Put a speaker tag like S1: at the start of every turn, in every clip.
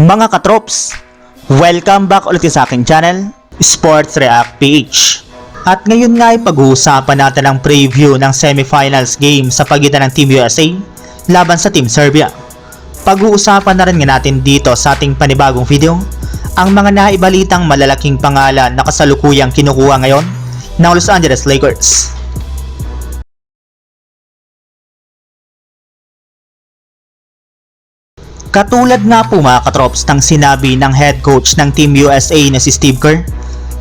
S1: Mga katrops, welcome back ulit sa aking channel, Sports React PH. At ngayon nga ay pag-uusapan natin ang preview ng semifinals game sa pagitan ng Team USA laban sa Team Serbia. Pag-uusapan na rin nga natin dito sa ating panibagong video ang mga naibalitang malalaking pangalan na kasalukuyang kinukuha ngayon ng Los Angeles Lakers. Katulad nga po mga katrops ng sinabi ng head coach ng Team USA na si Steve Kerr,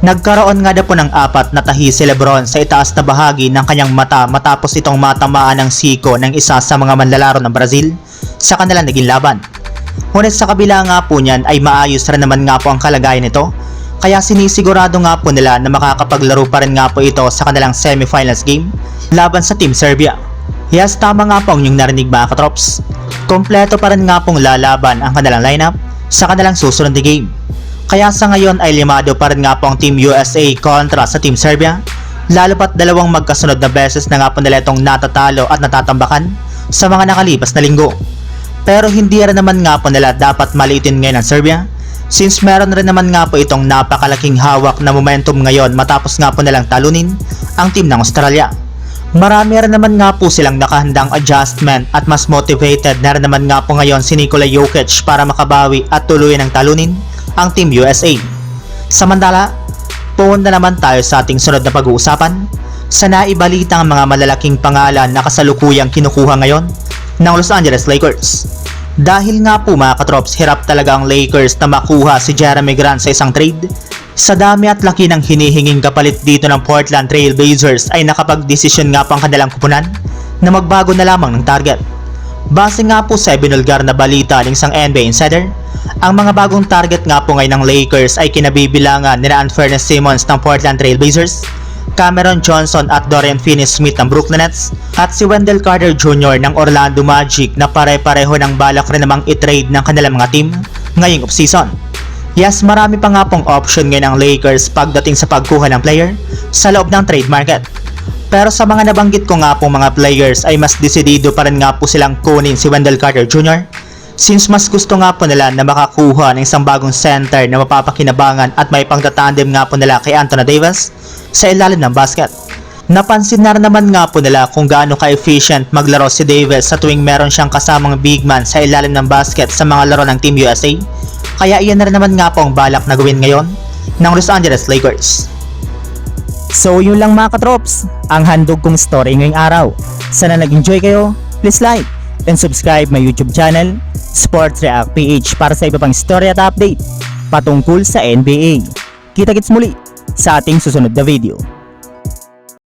S1: nagkaroon nga na po ng apat na tahi si Lebron sa itaas na bahagi ng kanyang mata matapos itong matamaan ng siko ng isa sa mga manlalaro ng Brazil sa kanilang naging laban. Ngunit sa kabila nga po niyan ay maayos rin naman nga po ang kalagayan nito kaya sinisigurado nga po nila na makakapaglaro pa rin nga po ito sa kanilang semifinals game laban sa Team Serbia. Yes, tama nga po ang inyong narinig mga katrops. Kompleto pa rin nga pong lalaban ang kanilang lineup sa kanilang susunod na game. Kaya sa ngayon ay limado pa rin nga po ang Team USA kontra sa Team Serbia lalo pat dalawang magkasunod na beses na nga po nila itong natatalo at natatambakan sa mga nakalipas na linggo. Pero hindi rin naman nga po nila dapat maliitin ngayon ang Serbia since meron rin naman nga po itong napakalaking hawak na momentum ngayon matapos nga po nilang talunin ang team ng Australia. Marami rin naman nga po silang nakahandang adjustment at mas motivated na rin naman nga po ngayon si Nikola Jokic para makabawi at tuluyan ng talunin ang Team USA. Samantala, pumunta naman tayo sa ating sunod na pag-uusapan sa naibalitang mga malalaking pangalan na kasalukuyang kinukuha ngayon ng Los Angeles Lakers. Dahil nga po mga katrops, hirap talaga ang Lakers na makuha si Jeremy Grant sa isang trade sa dami at laki ng hinihinging kapalit dito ng Portland Trail Blazers ay nakapag-desisyon nga po ang kanilang kupunan na magbago na lamang ng target. Base nga po sa binulgar na balita ng isang NBA insider, ang mga bagong target nga po ngayon ng Lakers ay kinabibilangan nila Anfernee Simmons ng Portland Trail Blazers, Cameron Johnson at Dorian Finney-Smith ng Brooklyn Nets, at si Wendell Carter Jr. ng Orlando Magic na pare-pareho ng balak rin namang i-trade ng kanilang mga team ngayong offseason. Yes, marami pa nga pong option ngayon ng Lakers pagdating sa pagkuha ng player sa loob ng trade market. Pero sa mga nabanggit ko nga pong mga players ay mas desidido pa rin nga po silang kunin si Wendell Carter Jr. Since mas gusto nga po nila na makakuha ng isang bagong center na mapapakinabangan at may pangtatandem nga po nila kay Anthony Davis sa ilalim ng basket. Napansin na naman nga po nila kung gaano ka-efficient maglaro si Davis sa tuwing meron siyang kasamang big man sa ilalim ng basket sa mga laro ng Team USA kaya iyan na rin naman nga po ang balak na gawin ngayon ng Los Angeles Lakers.
S2: So yun lang mga katrops, ang handog kong story ngayong araw. Sana nag-enjoy kayo, please like and subscribe my YouTube channel, Sports React PH para sa iba pang story at update patungkol sa NBA. Kita-kits muli sa ating susunod na video.